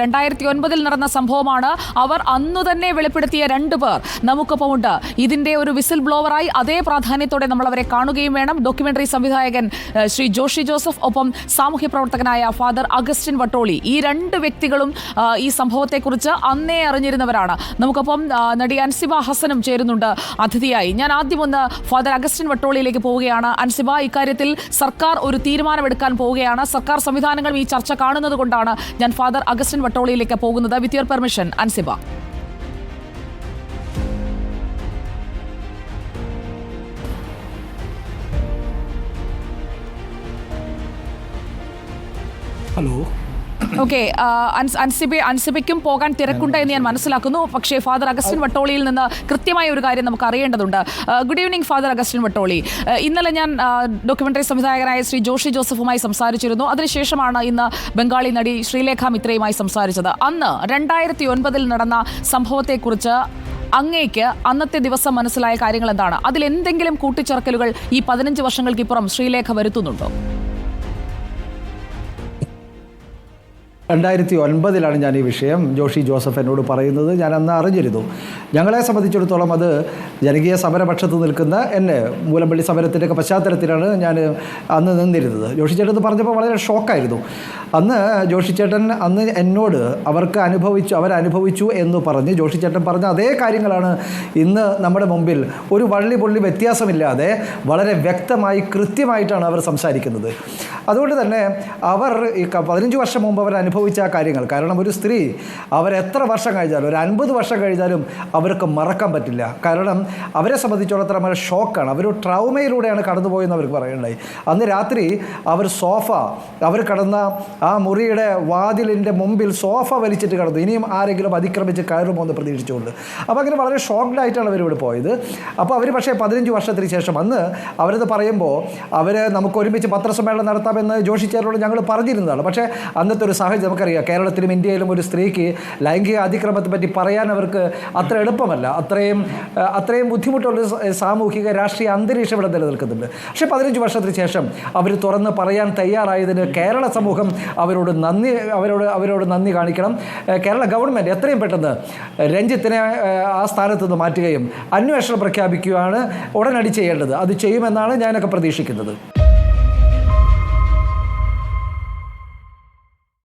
രണ്ടായിരത്തി ഒൻപതിൽ നടന്ന സംഭവമാണ് അവർ അന്നു തന്നെ വെളിപ്പെടുത്തിയ രണ്ടു പേർ. നമുക്കൊപ്പമുണ്ട് ഇതിന്റെ ഒരു വിസിൽ ബ്ലോവറായി അതേ പ്രാധാന്യത്തോടെ നമ്മൾ അവരെ കാണുകയും വേണം. ഡോക്യുമെന്ററി സംവിധായകൻ ശ്രീ ജോഷി ജോസഫ് ഒപ്പം സാമൂഹ്യ പ്രവർത്തകനായ ഫാദർ അഗസ്റ്റിൻ വട്ടോളി. ഈ രണ്ട് വ്യക്തികളും ഈ സംഭവത്തെക്കുറിച്ച് അന്നേ അറിഞ്ഞിരുന്നവരാണ്. നമുക്കൊപ്പം നടി അൻസിബ ഹസനും ചേരുന്നുണ്ട്. അതിഥിയായി. ഞാൻ ആദ്യം ഒന്ന് ഫാദർ അഗസ്റ്റിൻ വട്ടോളിയിലേക്ക് പോവുകയാണ്. അൻസിബ ഇക്കാര്യത്തിൽ സർക്കാർ ഒരു തീരുമാനമെടുക്കാൻ പോവുകയാണ്. സർക്കാർ സംവിധാനങ്ങളും ഈ ചർച്ച കാണുന്നത് കൊണ്ടാണ് ഞാൻ ഫാദർ അഗസ്റ്റിൻ വട്ടോളിയിലേക്ക് പോകുന്നത് with your permission Ansiba. Hello okay Ansibi അൻസിബയ്ക്കും പോകാൻ തിരക്കുണ്ട് എന്ന് ഞാൻ മനസ്സിലാക്കുന്നു. പക്ഷേ ഫാദർ അഗസ്റ്റിൻ വട്ടോളിയിൽ നിന്ന് കൃത്യമായ ഒരു കാര്യം നമുക്ക് അറിയേണ്ടതുണ്ട്. Good evening father Augustine Vattoli. ഇന്നലെ ഞാൻ ഡോക്യുമെന്ററി സംവിധായകനായ ശ്രീ ജോഷി ജോസഫുമായി സംസാരിച്ചിരുന്നു. അതിനുശേഷമാണ് ഇന്ന് ബംഗാളി നടി ശ്രീലേഖ മിത്രയുമായി സംസാരിച്ചത്. അന്ന് രണ്ടായിരത്തി ഒൻപതിൽ നടന്ന സംഭവത്തെക്കുറിച്ച് അങ്ങേക്ക് അന്നത്തെ ദിവസം മനസ്സിലായ കാര്യങ്ങൾ എന്താണ്? അതിൽ എന്തെങ്കിലും കൂട്ടിച്ചേർക്കലുകൾ ഈ പതിനഞ്ച് വർഷങ്ങൾക്കിപ്പുറം ശ്രീലേഖ വരുത്തുന്നുണ്ടോ? രണ്ടായിരത്തി ഒൻപതിലാണ് ഞാൻ ഈ വിഷയം ജോഷി ജോസഫ് എന്നോട് പറയുന്നത്. ഞാൻ അന്ന് അറിഞ്ഞിരുന്നു. ഞങ്ങളെ സംബന്ധിച്ചിടത്തോളം അത് ജനകീയ സമരപക്ഷത്ത് നിൽക്കുന്ന എന്നെ മൂലമ്പള്ളി സമരത്തിന്റെയൊക്കെ പശ്ചാത്തലത്തിലാണ് ഞാൻ അന്ന് നിന്നിരുന്നത്. ജോഷി ചേട്ടൻ പറഞ്ഞപ്പോൾ വളരെ ഷോക്കായിരുന്നു. അന്ന് ജോഷി ചേട്ടൻ അന്ന് എന്നോട് അവർക്ക് അനുഭവിച്ചു അവരനുഭവിച്ചു എന്ന് പറഞ്ഞ് ജോഷി ചേട്ടൻ പറഞ്ഞ അതേ കാര്യങ്ങളാണ് ഇന്ന് നമ്മുടെ മുമ്പിൽ. ഒരു വള്ളി പൊള്ളി വ്യത്യാസമില്ലാതെ വളരെ വ്യക്തമായി കൃത്യമായിട്ടാണ് അവർ സംസാരിക്കുന്നത്. അതുകൊണ്ട് തന്നെ അവർ പതിനഞ്ച് വർഷം മുമ്പ് അവർ അനുഭവിച്ച ആ കാര്യങ്ങൾ. കാരണം ഒരു സ്ത്രീ അവരെത്ര വർഷം കഴിഞ്ഞാലും ഒരു അൻപത് വർഷം കഴിഞ്ഞാലും അവർക്ക് മറക്കാൻ പറ്റില്ല. കാരണം അവരെ സംബന്ധിച്ചിടത്തോളം അവർ ഷോക്കാണ്. അവർ ട്രൗമയിലൂടെയാണ് കടന്നുപോയെന്ന് അവർക്ക് പറയുണ്ടായി അന്ന് രാത്രി അവർ സോഫ അവർ കടന്ന ആ മുറിയുടെ വാതിലിന്റെ മുമ്പിൽ സോഫ വലിച്ചിട്ട് കടന്നു. ഇനിയും ആരെങ്കിലും അതിക്രമിച്ച് കയറുമോ എന്ന് പ്രതീക്ഷിച്ചുകൊണ്ട്. അപ്പോൾ അങ്ങനെ വളരെ ഷോക്ക്ഡ് ആയിട്ടാണ് അവരിവിടെ പോയത്. അപ്പോൾ അവർ പക്ഷേ പതിനഞ്ച് വർഷത്തിന് ശേഷം അന്ന് അവരത് പറയുമ്പോൾ അവർ നമുക്ക് ഒരുമിച്ച് പത്രസമ്മേളനം നടത്താമെന്ന് ജോഷി ഞങ്ങൾ പറഞ്ഞിരുന്നതാണ്. പക്ഷേ അന്നത്തെ ഒരു സാഹചര്യം നമുക്കറിയാം. കേരളത്തിലും ഇന്ത്യയിലും ഒരു സ്ത്രീക്ക് ലൈംഗിക അതിക്രമത്തെ പറ്റി പറയാൻ അവർക്ക് അത്ര എളുപ്പമല്ല. അത്രയും അത്രയും ബുദ്ധിമുട്ടുള്ള സാമൂഹിക രാഷ്ട്രീയ അന്തരീക്ഷം ഇവിടെ നിലനിൽക്കുന്നുണ്ട്. പക്ഷേ പതിനഞ്ച് വർഷത്തിന് ശേഷം അവർ തുറന്ന് പറയാൻ തയ്യാറായതിന് കേരള സമൂഹം അവരോട് നന്ദി അവരോട് അവരോട് നന്ദി കാണിക്കണം. കേരള ഗവൺമെന്റ് എത്രയും പെട്ടെന്ന് രഞ്ജിത്തിനെ ആ സ്ഥാനത്ത് നിന്ന് മാറ്റുകയും അന്വേഷണം പ്രഖ്യാപിക്കുകയാണ് ഉടനടി ചെയ്യേണ്ടത്. അത് ചെയ്യുമെന്നാണ് ഞാനൊക്കെ പ്രതീക്ഷിക്കുന്നത്.